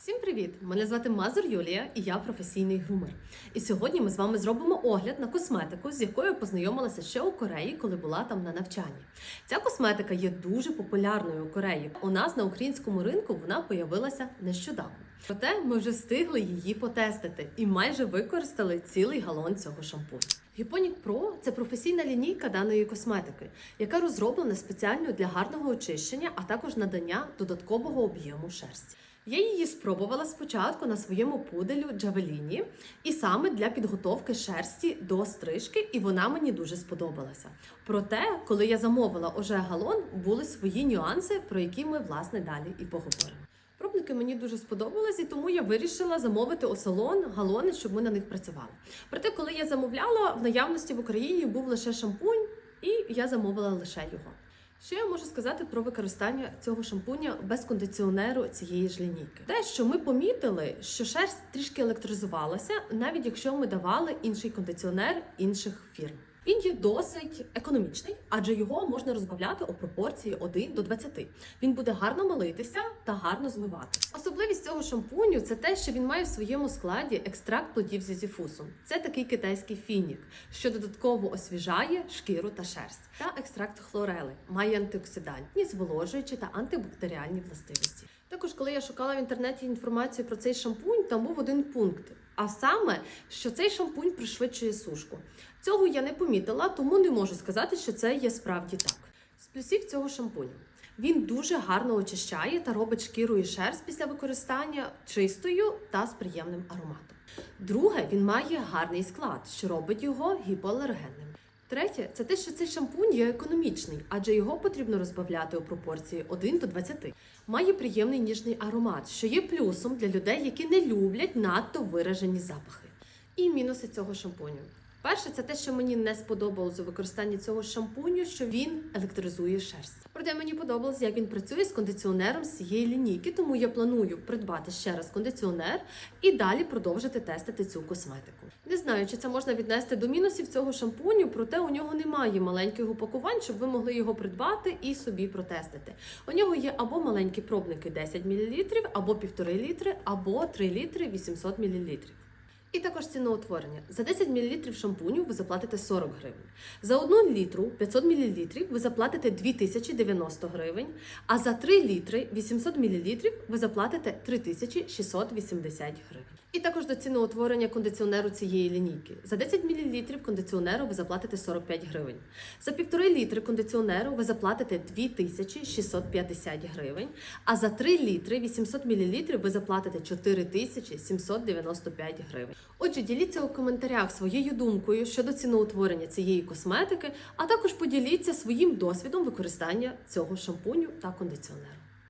Всім привіт! Мене звати Мазур Юлія і я професійний грумер. І сьогодні ми з вами зробимо огляд на косметику, з якою познайомилася ще у Кореї, коли була там на навчанні. Ця косметика є дуже популярною у Кореї. У нас на українському ринку вона появилася нещодавно. Проте ми вже встигли її потестити і майже використали цілий галон цього шампуню. Гіпонік Pro – це професійна лінійка даної косметики, яка розроблена спеціально для гарного очищення, а також надання додаткового об'єму шерсті. Я її спробувала спочатку на своєму пуделю Джавеліні, і саме для підготовки шерсті до стрижки, і вона мені дуже сподобалася. Проте, коли я замовила уже галон, були свої нюанси, про які ми власне далі і поговоримо. Пробники мені дуже сподобались, і тому я вирішила замовити у салон галони, щоб ми на них працювали. Проте, коли я замовляла, в наявності в Україні був лише шампунь, і я замовила лише його. Що я можу сказати про використання цього шампуня без кондиціонеру цієї ж лінійки? Те, що ми помітили, що шерсть трішки електризувалася, навіть якщо ми давали інший кондиціонер інших фірм. Він є досить економічний, адже його можна розбавляти у пропорції 1 до 20. Він буде гарно милитися та гарно змивати. Особливість цього шампуню це те, що він має в своєму складі екстракт плодів зізіфусу. Це такий китайський фінік, що додатково освіжає шкіру та шерсть. Та екстракт хлорели має антиоксидантні, зволожуючі та антибактеріальні властивості. Також, коли я шукала в інтернеті інформацію про цей шампунь, там був один пункт. А саме, що цей шампунь пришвидшує сушку. Цього я не помітила, тому не можу сказати, що це є справді так. З плюсів цього шампуню. Він дуже гарно очищає та робить шкіру і шерсть після використання чистою та з приємним ароматом. Друге, він має гарний склад, що робить його гіпоалергенним. Третє, це те, що цей шампунь є економічний, адже його потрібно розбавляти у пропорції 1 до 20. Має приємний ніжний аромат, що є плюсом для людей, які не люблять надто виражені запахи. І мінуси цього шампуню. Перше, це те, що мені не сподобалося у використанні цього шампуню, що він електризує шерсть. Проте мені подобалось, як він працює з кондиціонером з цієї лінійки, тому я планую придбати ще раз кондиціонер і далі продовжити тестити цю косметику. Не знаю, чи це можна віднести до мінусів цього шампуню, проте у нього немає маленьких упакувань, щоб ви могли його придбати і собі протестити. У нього є або маленькі пробники 10 мл, або 1,5 літри, або 3 літри 800 мл. І також ціноутворення. За 10 мл шампуню ви заплатите 40 гривень. За 1 літру 500 мл ви заплатите 2090 гривень, а за 3 літри 800 мл ви заплатите 3680 гривень. І також до ціноутворення кондиціонеру цієї лінійки. За 10 мл кондиціонеру ви заплатите 45 гривень. За 1,5 літри кондиціонеру ви заплатите 2650 гривень, а за 3 літри 800 мл ви заплатите 4795 гривень. Отже, діліться у коментарях своєю думкою щодо ціноутворення цієї косметики, а також поділіться своїм досвідом використання цього шампуню та кондиціонеру.